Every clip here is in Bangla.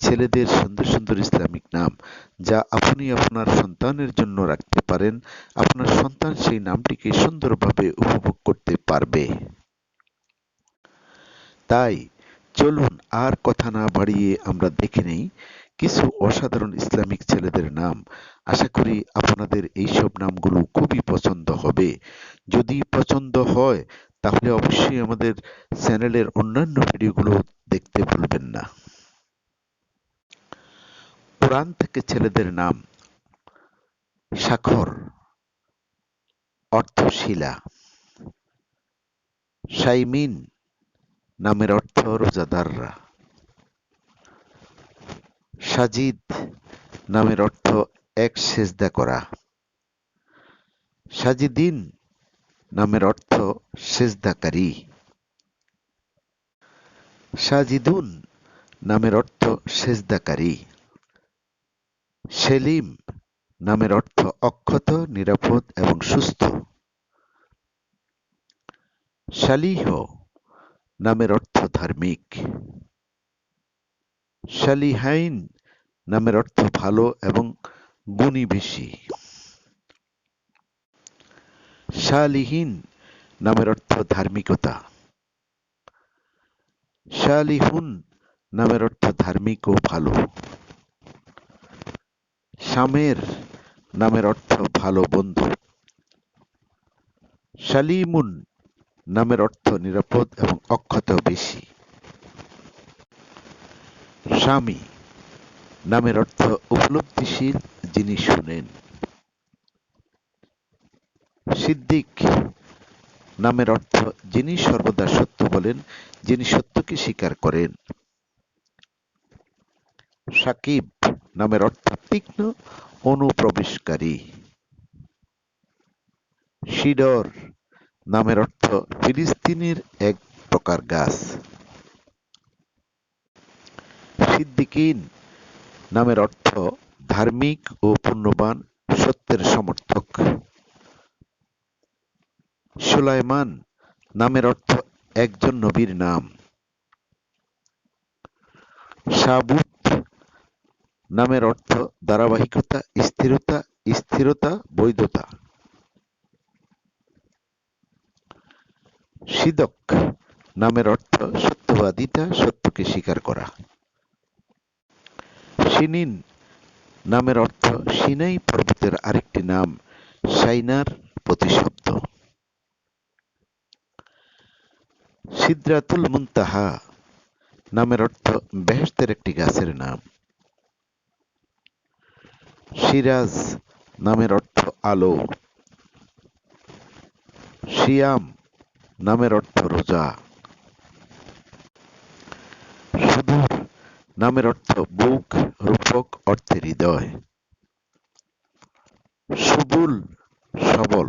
ছেলেদের সুন্দর সুন্দর ইসলামিক নাম, যা আপনি আপনার সন্তানের জন্য রাখতে পারেন। আপনার সন্তান সেই নামটিকে সুন্দরভাবে উপভোগ করতে পারবে। তাই চলুন আর কথা না বাড়িয়ে আমরা দেখে নেই কিছু অসাধারণ ইসলামিক ছেলেদের নাম। আশা করি আপনাদের এইসব নামগুলো খুবই পছন্দ হবে। যদি পছন্দ হয়, তাহলে অবশ্যই আমাদের চ্যানেলের অন্যান্য ভিডিওগুলো দেখতে ভুলবেন না। কোরআন থেকে ছেলেদের নাম স্বাক্ষর অর্থ শিলা সাইমিন নামের অর্থ রোজাদাররা। সাজিদ নামের অর্থ এক সেজদা করা। সাজিদিন নামের অর্থ সেজদাকারী। সাজিদুন নামের অর্থ সেজদাকারী। সেলিম নামের অর্থ অক্ষত, নিরাপদ এবং সুস্থ। শালিহ নামের অর্থ ধার্মিক। শালিহাইন নামের অর্থ ভালো এবং গুণী বেশি। শালিহীন নামের অর্থ ধার্মিকতা। শালিহুন নামের অর্থ ধার্মিক ও ভালো। শামের নামের অর্থ ভালো বন্ধু। শালিমুন নামের অর্থ নিরাপদ এবং অক্ষত বেশি। স্বামী নামের অর্থ উপলব্ধিশীল, যিনি শুনেন। সিদ্দিক নামের অর্থ যিনি সর্বদা সত্য বলেন, যিনি সত্যকে স্বীকার করেন। সাকিব নামের অর্থ তীক্ষ্ণ অনুপ্রবেশকারী। শিডর নামের অর্থ ফিলিস্তিনের এক প্রকার গাছ। সিদ্দিকিন নামের অর্থ ধার্মিক ও পুণ্যবান সত্যের সমর্থক। সুলাইমান নামের অর্থ একজন নবীর নাম। সাবুত নামের অর্থ ধারাবাহিকতা, স্থিরতা স্থিরতা, বৈধতা। সিদক নামের অর্থ সত্যবাদিতা, সত্যকে স্বীকার করা। সিনিন নামের অর্থ সিনাই পর্বতের আরেকটি নাম, সাইনার প্রতিশব্দ। সিদ্রাতুল মুনতাহা নামের অর্থ বেহেস্তের একটি গাছের নাম। সিরাজ নামের অর্থ আলো। শিয়াম নামের অর্থ রোজা। সুদূর নামের অর্থ বুক, রূপক অর্থে হৃদয়। সুবুল সবল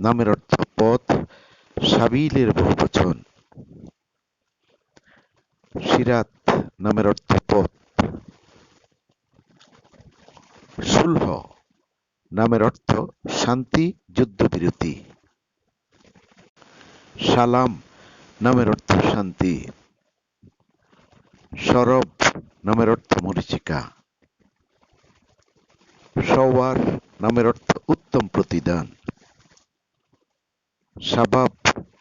নামের অর্থ পথ, সাবিলের বহু বচন সিরাত নামের অর্থ পথ সুলহ নামের অর্থ শান্তি যুদ্ধবিরতি সালাম নামের অর্থ শান্তি। সরব নামের অর্থ মরিচিকা। সওয়ার নামের অর্থ উত্তম প্রতিদান। সাবাব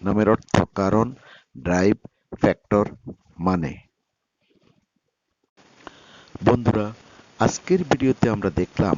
নামের অর্থ কারণ, ড্রাইভ, ফ্যাক্টর মানে। বন্ধুরা, আজকের ভিডিওতে আমরা দেখলাম